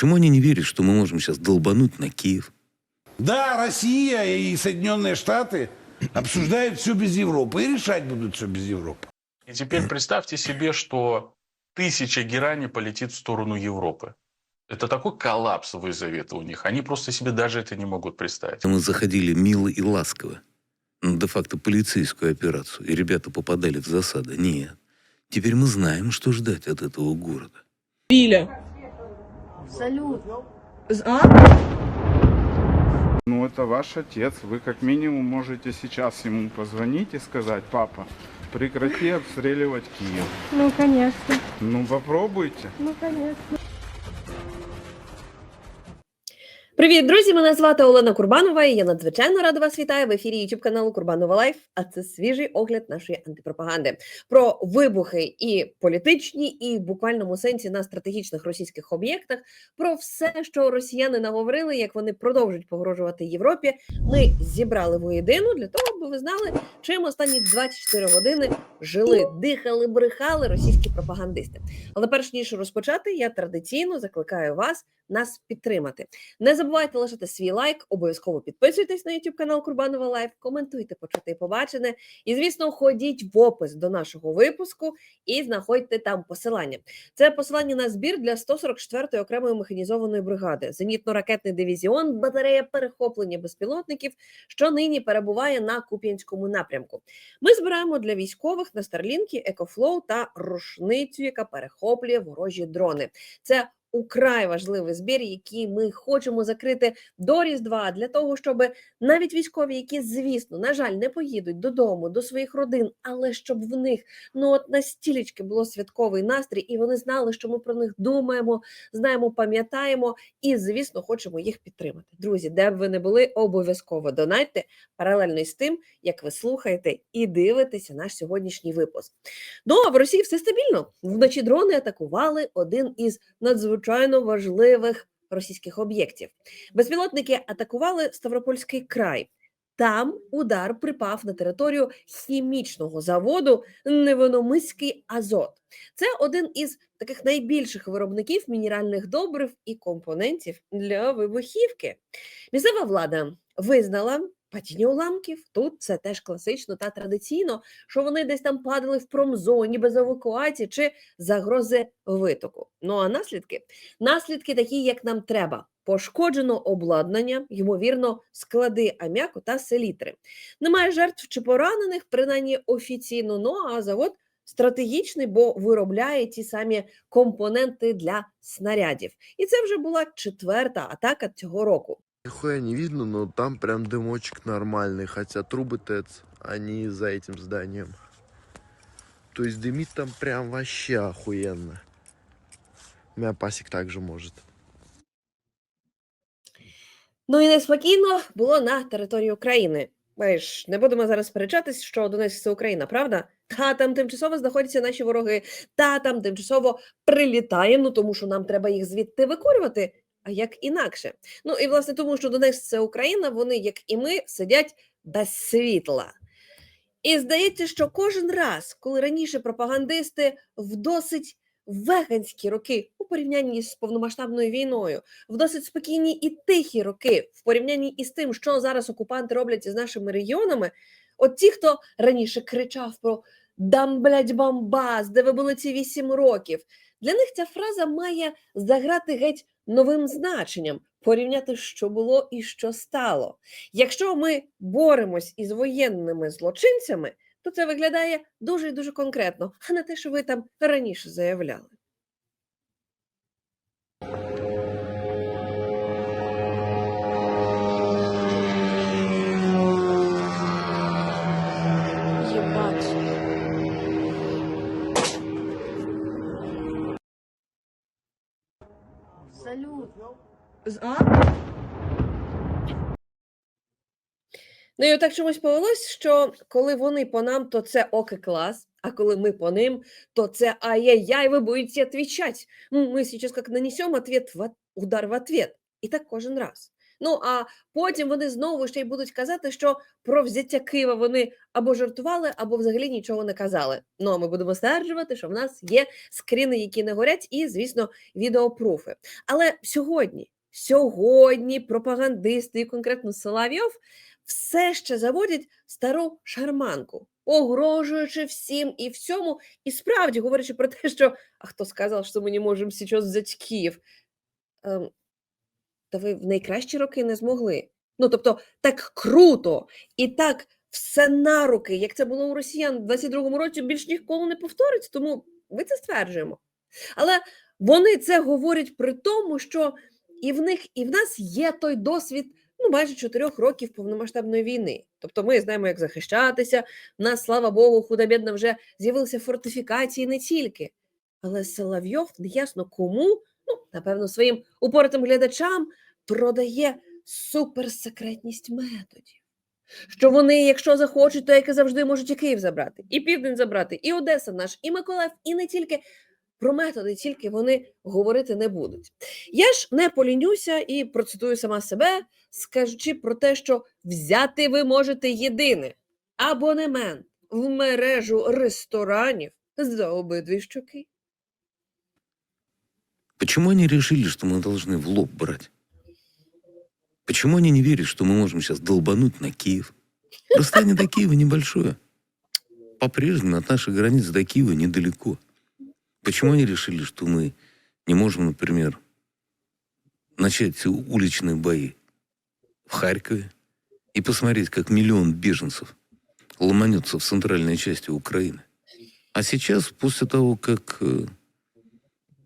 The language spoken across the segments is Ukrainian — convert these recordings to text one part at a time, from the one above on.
Почему они не верят, что мы можем сейчас долбануть на Киев? Да, Россия и Соединенные Штаты обсуждают все без Европы и решать будут все без Европы. И теперь представьте себе, что тысяча герани полетит в сторону Европы. Это такой коллапс вызовет у них. Они просто себе даже это не могут представить. Мы заходили мило и ласково. Ну, де-факто полицейскую операцию, и ребята попадали в засады. Нет. Теперь мы знаем, что ждать от этого города. Биля. Салют. А? Ну, это ваш отец. Вы как минимум можете сейчас ему позвонить и сказать, папа, прекрати обстреливать Киев. Ну, конечно. Ну, попробуйте. Ну, конечно. Привіт, друзі! Мене звати Олена Курбанова. і Я надзвичайно рада вас вітаю в ефірі youtube каналу Курбанова Лайф. А це свіжий огляд нашої антипропаганди про вибухи і політичні, і в буквальному сенсі на стратегічних російських об'єктах. Про все, що росіяни наговорили, як вони продовжують погрожувати Європі. Ми зібрали воєдину для того, аби ви знали, чим останні 24 години жили, дихали, брехали російські пропагандисти. Але перш ніж розпочати, я традиційно закликаю вас нас підтримати. Не забувайте лишати свій лайк, обов'язково підписуйтесь на YouTube канал Курбанова Лайф, коментуйте, почути і побачене. І, звісно, ходіть в опис до нашого випуску і знаходьте там посилання. Це посилання на збір для 144-ї окремої механізованої бригади, зенітно-ракетний дивізіон, батарея перехоплення безпілотників, що нині перебуває на Куп'янському напрямку. Ми збираємо для військових на Старлінки, Екофлоу та рушницю, яка перехоплює ворожі дрони. Це украй важливий збір, який ми хочемо закрити до Різдва для того, щоб навіть військові, які, звісно, на жаль, не поїдуть додому, до своїх родин, але щоб в них ну от настілечки було святковий настрій, і вони знали, що ми про них думаємо, знаємо, пам'ятаємо і, звісно, хочемо їх підтримати. Друзі, де б ви не були, обов'язково донайте паралельно із тим, як ви слухаєте і дивитеся наш сьогоднішній випуск. Ну а в Росії все стабільно. Вночі дрони атакували один із надзвичайно важливих російських об'єктів. Безпілотники атакували Ставропольський край. Там удар припав на територію хімічного заводу Невиномиський Азот. Це один із таких найбільших виробників мінеральних добрив і компонентів для вибухівки. Місцева влада визнала падіння уламків. Тут це теж класично та традиційно, що вони десь там падали в промзоні без евакуації чи загрози витоку. Ну а наслідки? Наслідки такі, як нам треба. Пошкоджено обладнання, ймовірно, склади аміаку та селітри. Немає жертв чи поранених, принаймні офіційно. Ну а завод стратегічний, бо виробляє ті самі компоненти для снарядів. І це вже була четверта атака цього року. Нихуя не видно, но там прям дымочек нормальный, хотя трубы ТЭЦ, они за этим зданием. То есть дымит там прям вообще охуенно. У меня пасик также может. Ну і неспокійно було на території України. Ми ж не будемо зараз сперечатись, що Донецьк це Україна, правда? Та там тимчасово знаходяться наші вороги, та там тимчасово прилітає, ну тому що нам треба їх звідти викорювати. А як інакше? Ну і власне тому, що Донецьк це Україна, вони, як і ми, сидять без світла. І здається, що кожен раз, коли раніше пропагандисти в досить веганські роки у порівнянні з повномасштабною війною, в досить спокійні і тихі роки, в порівнянні із тим, що зараз окупанти роблять із нашими регіонами, от ті, хто раніше кричав про дам блядь, бомбас, де ви були ці вісім років, для них ця фраза має заграти геть новим значенням, порівняти, що було і що стало. Якщо ми боремось із воєнними злочинцями, то це виглядає дуже і дуже конкретно, а не те, що ви там раніше заявляли. А? Ну і отак чомусь повелось, що коли вони по нам, то це ок і клас, а коли ми по ним, то це ай-яй-яй, ви будете отвечать. Ми сейчас как нанесем ответ в удар в ответ. І так кожен раз. Ну а потім вони знову ще й будуть казати, що про взяття Києва вони або жартували, або взагалі нічого не казали. Ну а ми будемо стверджувати, що в нас є скріни, які не горять, і, звісно, відеопруфи. Але сьогодні, сьогодні пропагандисти, і конкретно Соловйов, все ще заводять стару шарманку, погрожуючи всім і всьому, і справді говорячи про те, що а хто сказав, що ми не можемо зараз взяти Київ? Ем, та ви в найкращі роки не змогли. Ну тобто, так круто і так все на руки, як це було у росіян в 22-му році, більш ніколи не повториться, тому ми це стверджуємо. Але вони це говорять при тому, що і в них, і в нас є той досвід ну, майже чотирьох років повномасштабної війни. Тобто ми знаємо, як захищатися. В нас, слава Богу, худо-бідно вже з'явилися фортифікації не тільки. Але Соловйов неясно кому, ну, напевно, своїм упоротим глядачам продає суперсекретність методів. Що вони, якщо захочуть, то як і завжди можуть і Київ забрати, і Південь забрати, і Одеса наш, і Миколаїв, і не тільки про методи, тільки вони говорити не будуть. Я ж не полінюся і процитую сама себе, скажучи про те, що взяти ви можете єдине абонемент в мережу ресторанів за обидві щоки. Почему они решили, что мы должны в лоб брать? Почему они не верят, что мы можем сейчас долбануть на Киев? Расстояние до Киева небольшое. По-прежнему от наших границ до Киева недалеко. Почему они решили, что мы не можем, например, начать уличные бои в Харькове и посмотреть, как миллион беженцев ломанется в центральной части Украины? А сейчас, после того, как э,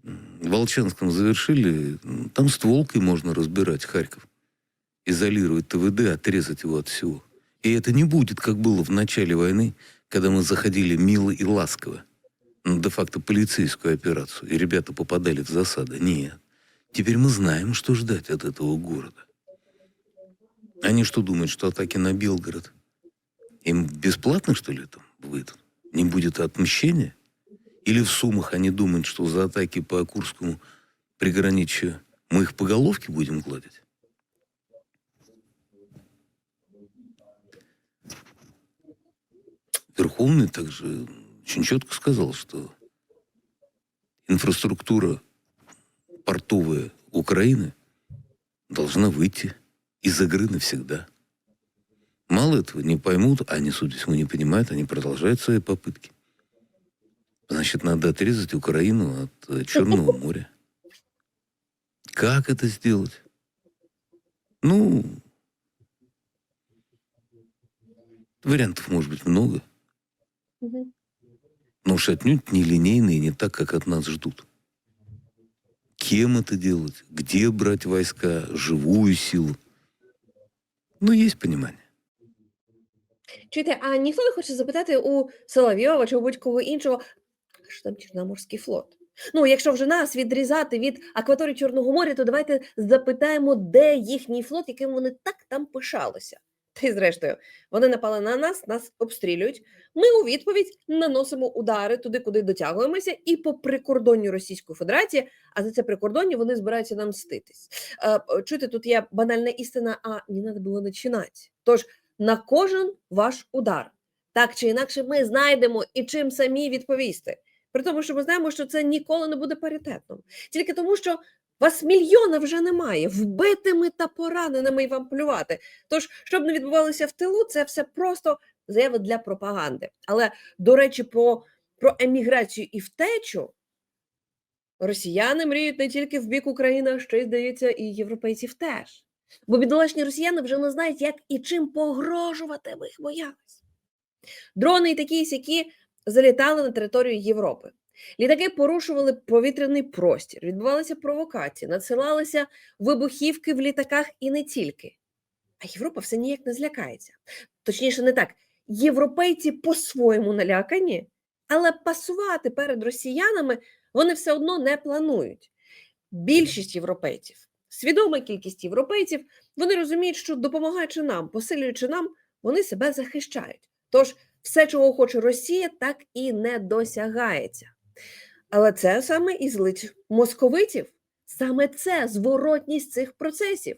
в Волчанском завершили, там стволкой можно разбирать Харьков. Изолировать ТВД, отрезать его от всего. И это не будет, как было в начале войны, когда мы заходили мило и ласково де-факто полицейскую операцию, и ребята попадали в засады. Нет. Теперь мы знаем, что ждать от этого города. Они что думают, что атаки на Белгород им бесплатно, что ли, там выйдут? Не будет отмщения? Или в Сумах они думают, что за атаки по Курскому приграничью мы их по головке будем гладить? Верховный также очень четко сказал, что инфраструктура портовая Украины должна выйти из игры навсегда. Мало этого не поймут, а они, судя всему, не понимают, они продолжают свои попытки. Значит, надо отрезать Украину от э, Черного моря. Как это сделать? Ну, вариантов может быть много. Уж отнюдь не линейные, не так, как от нас ждут. Кем это делать? Где брать войска? Живую силу? Ну, есть понимание. Чуєте, а ніхто не хоче запитати у Соловйова чи у будь-кого іншого, що там Чорноморський флот? Ну, якщо вже нас відрізати від акваторії Чорного моря, то давайте запитаємо, де їхній флот, яким вони так там пишалися. Та й зрештою, вони напали на нас, нас обстрілюють. Ми у відповідь наносимо удари туди, куди дотягуємося, і по прикордонню Російської Федерації, а за це прикордоння вони збираються нам мститись. Е, чуєте, тут є банальна істина, а не треба було починати. Тож на кожен ваш удар. Так чи інакше, ми знайдемо і чим самі відповісти. При тому, що ми знаємо, що це ніколи не буде паритетним. Тільки тому, що вас мільйона вже немає, вбитими та пораненими й вам плювати. Тож, щоб не відбувалося в тилу, це все просто заява для пропаганди. Але, до речі, про, про еміграцію і втечу росіяни мріють не тільки в бік України, а ще й, здається, і європейців теж. Бо бідолашні росіяни вже не знають, як і чим погрожувати, бо їх боялись. Дрони і такі сякі залітали на територію Європи. Літаки порушували повітряний простір, відбувалися провокації, надсилалися вибухівки в літаках і не тільки. А Європа все ніяк не злякається. Точніше, не так. Європейці по-своєму налякані, але пасувати перед росіянами вони все одно не планують. Більшість європейців, свідома кількість європейців, вони розуміють, що допомагаючи нам, посилюючи нам, вони себе захищають. Тож все, чого хоче Росія, так і не досягається. Але це саме і злить московитів. Саме це зворотність цих процесів.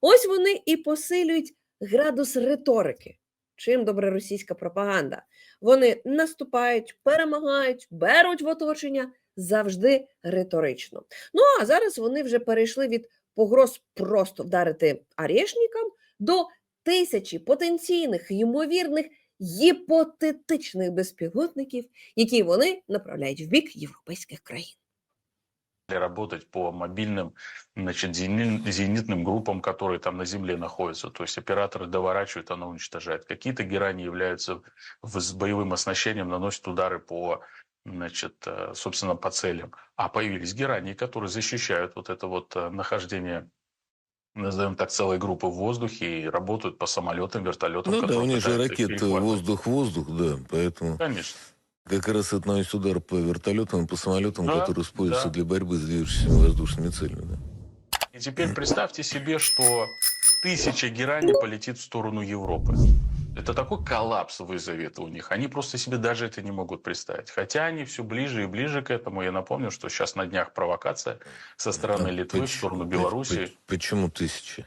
Ось вони і посилюють градус риторики. Чим добре російська пропаганда? Вони наступають, перемагають, беруть в оточення завжди риторично. Ну а зараз вони вже перейшли від погроз просто вдарити арешникам до тисячі потенційних, ймовірних, гіпотетичних безпілотників, які вони направляють в бік європейських країн. работать по мобильным значит, зени- зенитным группам, которые там на земле находятся. То есть операторы доворачивают, оно уничтожает. Какие-то герани являются в- с боевым оснащением, наносят удары по значит, э, собственно, по целям. А появились герани, которые защищают вот это вот э, нахождение назовем так, целой группы в воздухе и работают по самолетам, вертолетам. Ну да, у них же ракеты воздух-воздух, да, поэтому Конечно. как раз это наносит удар по вертолетам и по самолетам, Да, которые используются да. для борьбы с движущимися воздушными целями. Да. И теперь представьте себе, что тысяча герани полетит в сторону Европы. Это такой коллапс вызовет у них. Они просто себе даже это не могут представить. Хотя они все ближе и ближе к этому. Я напомню, что сейчас на днях провокация со стороны А Литвы в поч- сторону Белоруссии. поч- Почему тысячи?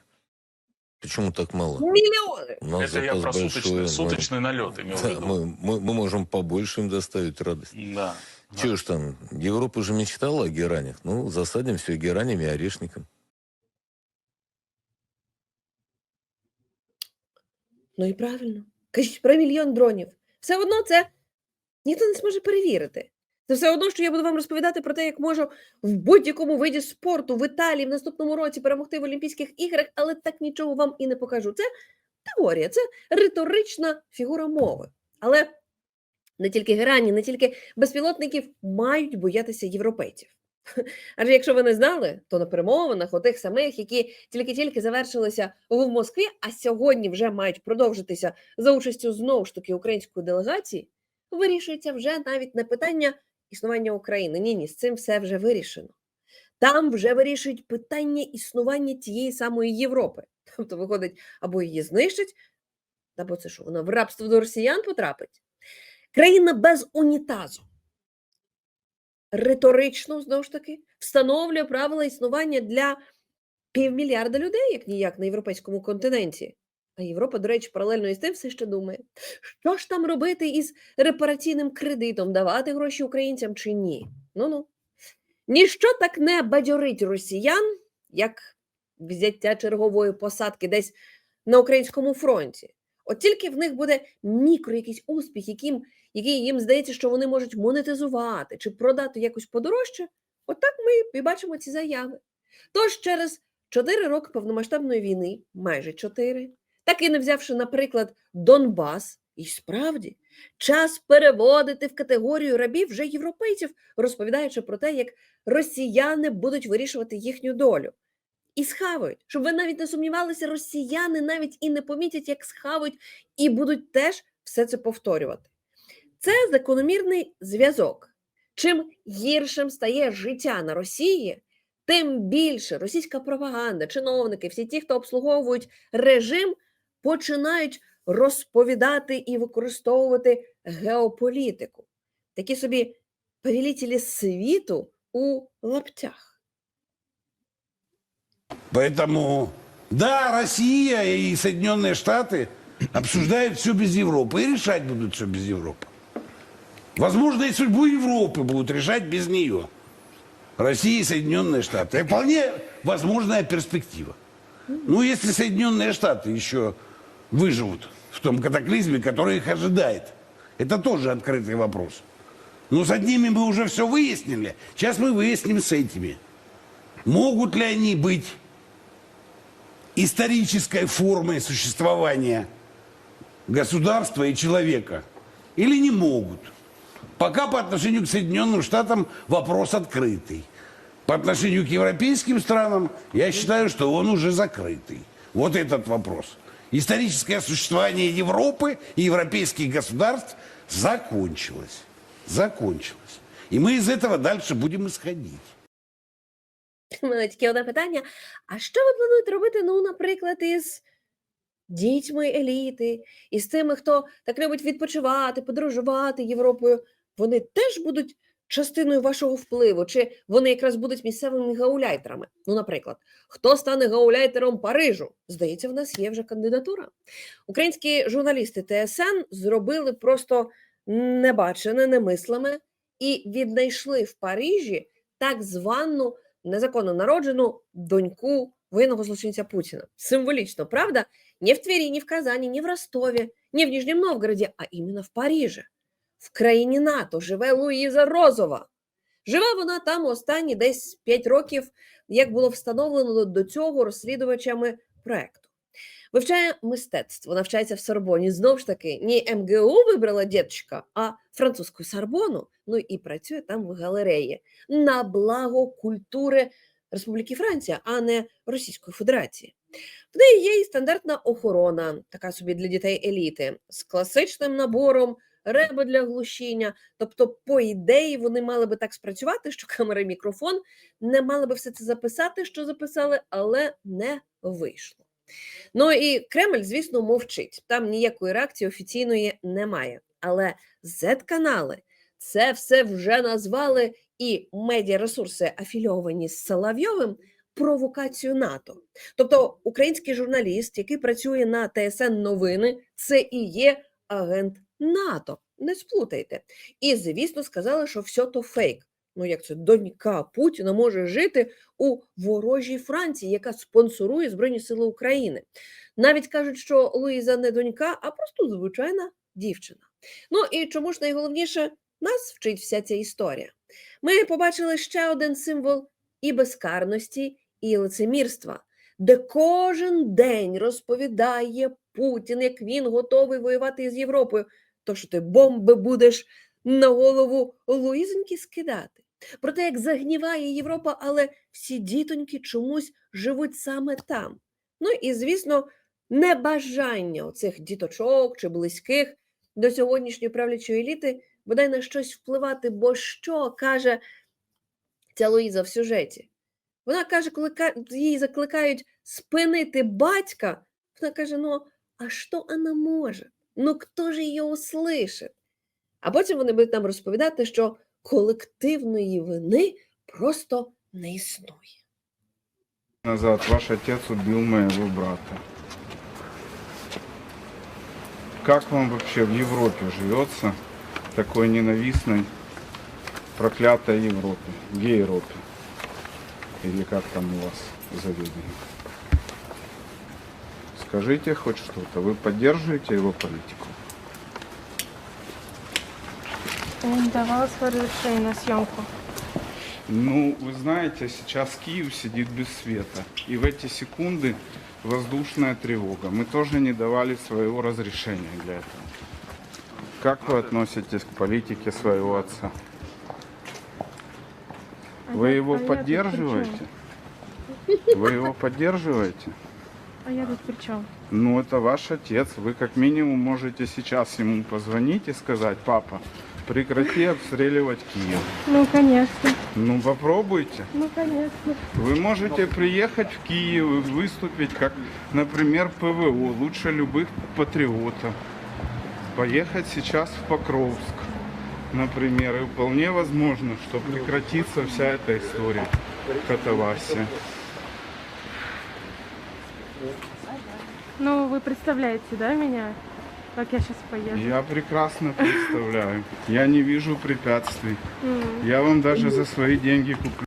Почему так мало? У нас Это я про большой, суточный, мы- суточный налет имел в Да, виду. мы, мы, мы можем побольше им доставить радость. Да. Чего ж там, Европа же мечтала о геранях. Ну, засадим все геранями и орешником. Ну і правильно. Кажіть про мільйон дронів. Все одно це ніхто не зможе перевірити. Це все одно, що я буду вам розповідати про те, як можу в будь-якому виді спорту в Італії в наступному році перемогти в Олімпійських іграх, але так нічого вам і не покажу. Це теорія, це риторична фігура мови. Але не тільки герані, не тільки безпілотників мають боятися європейців. Адже якщо ви не знали, то на перемовинах отих самих, які тільки-тільки завершилися в Москві, а сьогодні вже мають продовжитися за участю знову ж таки української делегації, вирішується вже навіть не питання існування України. Ні, ні, з цим все вже вирішено. Там вже вирішують питання існування тієї самої Європи. Тобто, виходить, або її знищать, або це що, вона в рабство до росіян потрапить. Країна без унітазу. Риторично, знову ж таки, встановлює правила існування для півмільярда людей, як ніяк, на європейському континенті. А Європа, до речі, паралельно із тим все ще думає, що ж там робити із репараційним кредитом, давати гроші українцям чи ні. Ну-ну. Ніщо так не бадьорить росіян, як взяття чергової посадки десь на українському фронті. От тільки в них буде мікро якийсь успіх, яким, який їм здається, що вони можуть монетизувати чи продати якось подорожче, от так ми і бачимо ці заяви. Тож через 4 роки повномасштабної війни, майже 4, так і не взявши, наприклад, Донбас, і справді час переводити в категорію рабів вже європейців, розповідаючи про те, як росіяни будуть вирішувати їхню долю. І схавають, щоб ви навіть не сумнівалися, росіяни навіть і не помітять, як схавають, і будуть теж все це повторювати. Це закономірний зв'язок. Чим гіршим стає життя на Росії, тим більше російська пропаганда, чиновники, всі ті, хто обслуговують режим, починають розповідати і використовувати геополітику. Такі собі повелітелі світу у лаптях. Поэтому, да, Россия и Соединенные Штаты обсуждают все без Европы и решать будут все без Европы. Возможно, и судьбу Европы будут решать без нее. Россия и Соединенные Штаты. Это вполне возможная перспектива. Ну, если Соединенные Штаты еще выживут в том катаклизме, который их ожидает. Это тоже открытый вопрос. Но с одними мы уже все выяснили. Сейчас мы выясним с этими. Могут ли они быть исторической формой существования государства и человека? Или не могут? Пока по отношению к Соединенным Штатам вопрос открытый. По отношению к европейским странам я считаю, что он уже закрытый. Вот этот вопрос. Историческое существование Европы и европейских государств закончилось. Закончилось. И мы из этого дальше будем исходить. Мене тільки одне питання: а що ви плануєте робити, ну, наприклад, із дітьми еліти, із тими, хто так любить відпочивати, подорожувати Європою? Вони теж будуть частиною вашого впливу, чи вони якраз будуть місцевими гауляйтерами. Ну, наприклад, хто стане гауляйтером Парижу? Здається, в нас є вже кандидатура. Українські журналісти ТСН зробили просто небачене, немислиме і віднайшли в Парижі так звану незаконно народжену доньку воєнного злочинця Путіна. Символічно, правда? Не в Твері, не в Казані, не в Ростові, не в Нижнем Новгороді, а іменно в Парижі. В країні НАТО живе Луїза Розова. Живе вона там останні десь 5 років, як було встановлено до цього розслідувачами проекту. Вивчає мистецтво, навчається в Сорбоні. Знову ж таки, не МГУ вибрала діточка, а французьку Сорбону. Ну і працює там в галереї на благо культури Республіки Франція, а не Російської Федерації. В неї є і стандартна охорона, така собі для дітей еліти, з класичним набором реба для глушіння. Тобто, по ідеї, вони мали би так спрацювати, що камера і мікрофон не мали би все це записати, що записали, але не вийшло. Ну і Кремль, звісно, мовчить. Там ніякої реакції офіційної немає. Але Z-канали це все вже назвали і медіаресурси, афільовані з Соловйовим, провокацію НАТО. Тобто український журналіст, який працює на ТСН новини, це і є агент НАТО. Не сплутайте. І, звісно, сказали, що все то фейк. Ну, як це донька Путіна може жити у ворожій Франції, яка спонсорує Збройні Сили України. Навіть кажуть, що Луїза не донька, а просто звичайна дівчина. Ну і чому ж найголовніше нас вчить вся ця історія? Ми побачили ще один символ і безкарності, і лицемірства, де кожен день розповідає Путін, як він готовий воювати із Європою. То що ти бомби будеш на голову Луїзоньки скидати. Про те, як загніває Європа, але всі дітоньки чомусь живуть саме там. Ну і, звісно, небажання оцих діточок чи близьких до сьогоднішньої правлячої еліти бодай на щось впливати, бо що каже ця Луїза в сюжеті? Вона каже, коли її закликають спинити батька, вона каже: ну, а що вона може? Ну хто ж її услышить? А потім вони будуть нам розповідати, що колективної вини просто не існує. Назад ваш отец убил моего брата. Как вам вообще в Европе живется, такой ненавистной, проклятой Европе, гей-Европе? Или как там у вас заведено? Скажите хоть что-то. Вы поддерживаете его политику? Не давала свое разрешение на съемку. Ну, вы знаете, сейчас Киев сидит без света. И в эти секунды воздушная тревога. Мы тоже не давали своего разрешения для этого. Как вы относитесь к политике своего отца? А Вы его поддерживаете? Вы его поддерживаете? А я тут при чем? Ну, это ваш отец. Вы как минимум можете сейчас ему позвонить и сказать, папа, прекрати обстреливать Киев. Ну, конечно. Ну, попробуйте. Ну, конечно. Вы можете приехать в Киев и выступить как, например, ПВО, лучше любых патриотов. Поехать сейчас в Покровск, например, и вполне возможно, что прекратится вся эта история катавасия. Ну, вы представляете, да, меня? Как я сейчас поеду? Я прекрасно представляю. Я не вижу препятствий. Я вам даже за свои деньги куплю.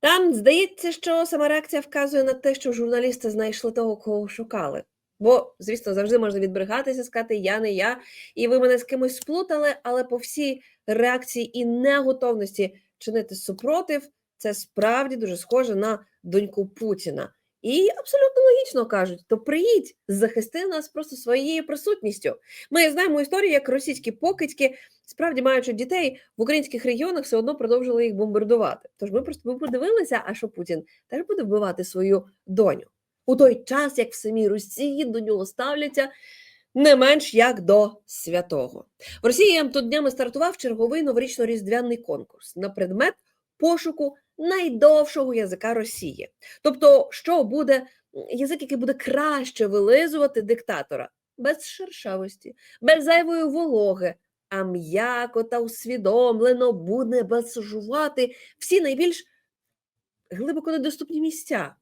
Там здається, що сама реакція вказує на те, що журналісти знайшли того, кого шукали. Бо, звісно, завжди можна відбрехатися, сказати я не я, і ви мене з кимось сплутали, але по всій реакції і неготовності чинити супротив, це справді дуже схоже на доньку Путіна. І абсолютно логічно кажуть: то приїдь, захисти нас просто своєю присутністю. Ми знаємо історію, як російські покидьки, справді маючи дітей в українських регіонах, все одно продовжили їх бомбардувати. Тож ми просто подивилися, а що Путін теж буде вбивати свою доню у той час, як в самій Росії до нього ставляться не менш як до святого. В Росії тут днями стартував черговий новорічно-різдвяний конкурс на предмет пошуку найдовшого язика Росії. Тобто, що буде язик, який буде краще вилизувати диктатора без шершавості, без зайвої вологи, а м'яко та усвідомлено буде басажувати всі найбільш глибоко недоступні місця.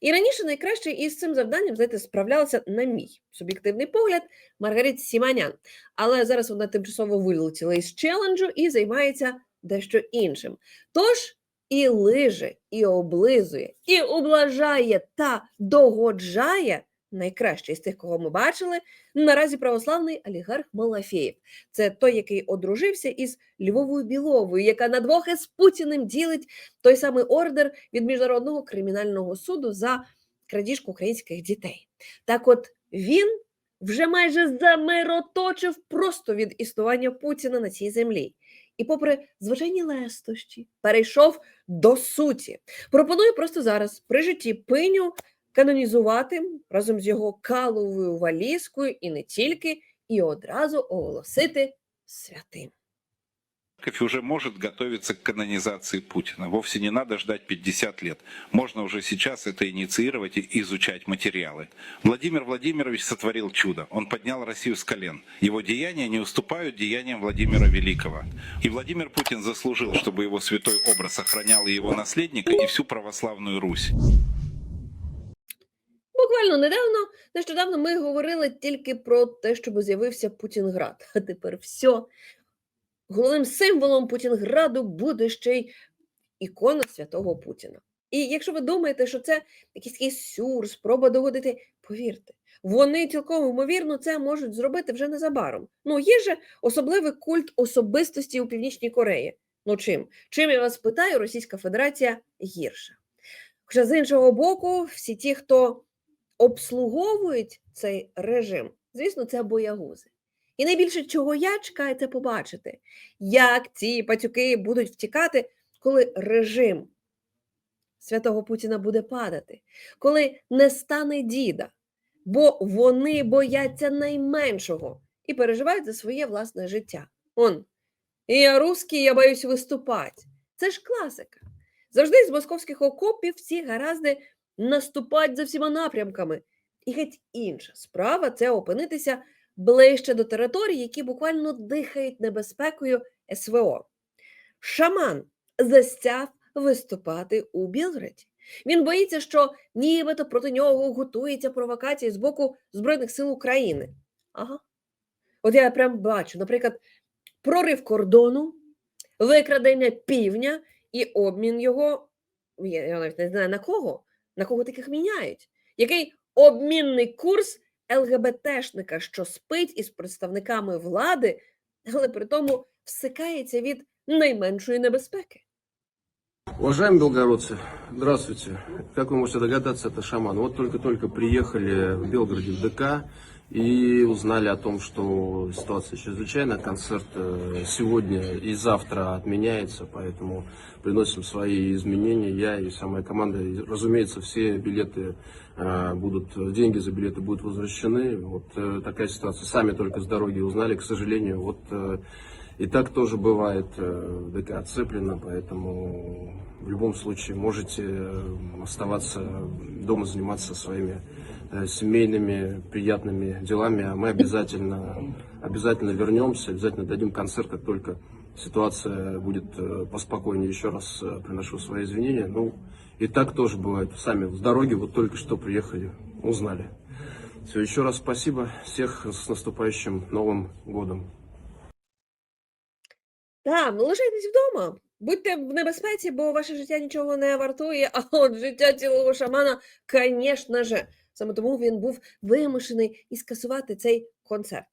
І раніше найкраще із цим завданням, знаєте, справлялася, на мій суб'єктивний погляд, Маргарита Сіманян. Але зараз вона тимчасово вилетіла із челенджу і займається дещо іншим. Тож і лиже, і облизує, і облажає та догоджає найкращий з тих, кого ми бачили, наразі православний олігарх Малафєєв. Це той, який одружився із Львовою Біловою, яка на двох із Путіним ділить той самий ордер від Міжнародного кримінального суду за крадіжку українських дітей. Так от він вже майже замироточив просто від існування Путіна на цій землі. І, попри звичайні лестощі, перейшов до суті. Пропоную просто зараз при житті пиню канонізувати разом з його каловою валізкою і не тільки, і одразу оголосити святим Церковь уже может готовиться к канонизации Путина. Вовсе не надо ждать 50 лет. Можно уже сейчас это инициировать и изучать материалы. Владимир Владимирович сотворил чудо. Он поднял Россию с колен. Его деяния не уступают деяниям Владимира Великого. И Владимир Путин заслужил, чтобы его святой образ охранял и его наследника, и всю православную Русь. Буквально недавно, нещодавно ми говорили тільки про те, щоб з'явився Путінград. А тепер все. Головним символом Путінграду буде ще й ікона святого Путіна. І якщо ви думаєте, що це якийсь такий сюр, спроба догодити, повірте, вони цілком ймовірно це можуть зробити вже незабаром. Ну, є же особливий культ особистості у Північній Кореї. Ну чим? Чим я вас питаю, Російська Федерація гірша. Хоча з іншого боку, всі ті, хто обслуговують цей режим, звісно, це боягузи. І найбільше, чого я чекаю, це побачити, як ці пацюки будуть втікати, коли режим святого Путіна буде падати, коли не стане діда, бо вони бояться найменшого і переживають за своє власне життя. Он, я русський, я боюсь виступати. Це ж класика. Завжди з московських окопів всі гаразди наступать за всіма напрямками. І геть інша справа це опинитися ближче до територій, які буквально дихають небезпекою СВО. Шаман застяв виступати у Білграді. Він боїться, що нібито проти нього готується провокація з боку Збройних сил України. Ага. От я прям бачу, наприклад, прорив кордону, викрадення півня і обмін його. Я навіть не знаю на кого, на кого таких міняють. Який обмінний курс ЛГБТшника, що спить із представниками влади, але при тому всикається від найменшої небезпеки. Уважаемые белгородцы, здравствуйте. Как вы можете догадаться, это шаман. Вот только-только приехали в Белгороде в ДК и узнали о том, что ситуация чрезвычайная. Концерт э, сегодня и завтра отменяется, поэтому приносим свои изменения. Я и вся моя команда, И, разумеется, все билеты э, будут, деньги за билеты будут возвращены. Вот э, такая ситуация. Сами только с дороги узнали, к сожалению. Вот э, и так тоже бывает, э, ДК отцеплено, поэтому в любом случае можете э, оставаться дома, заниматься своими э, семейными приятными делами, а мы обязательно, обязательно вернемся, обязательно дадим концерт, как только ситуация будет э, поспокойнее. Еще раз э, приношу свои извинения. Ну, и так тоже бывает. Сами с дороги вот только что приехали, узнали. Все, еще раз спасибо. Всех с наступающим Новым годом. Так, ну лишайтесь вдома, будьте в небезпеці, бо ваше життя нічого не вартує, а от життя цілого шамана, звісно же. Саме тому він був вимушений і скасувати цей концерт.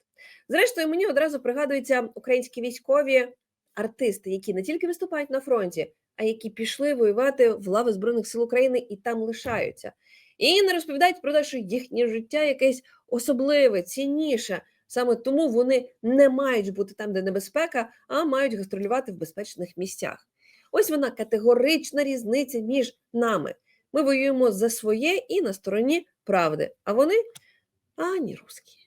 Зрештою, мені одразу пригадуються українські військові артисти, які не тільки виступають на фронті, а які пішли воювати в лави Збройних сил України і там лишаються. І не розповідають про те, що їхнє життя якесь особливе, цінніше. Саме тому вони не мають бути там, де небезпека, а мають гастролювати в безпечних місцях. Ось вона категорична різниця між нами. Ми воюємо за своє і на стороні правди, а вони ані русські.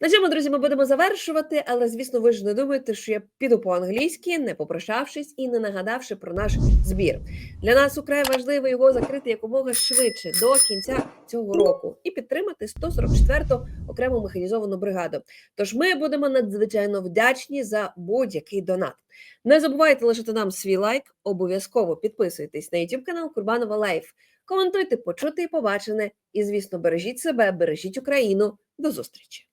На цьому, друзі, ми будемо завершувати, але звісно, ви ж не думаєте, що я піду по-англійськи, не попрощавшись і не нагадавши про наш збір. Для нас украй важливо його закрити якомога швидше до кінця цього року і підтримати 144-ту окрему механізовану бригаду. Тож ми будемо надзвичайно вдячні за будь-який донат. Не забувайте лишити нам свій лайк, обов'язково підписуйтесь на YouTube канал Курбанова Лайф. Коментуйте, почути і побачене. І, звісно, бережіть себе, бережіть Україну. До зустрічі!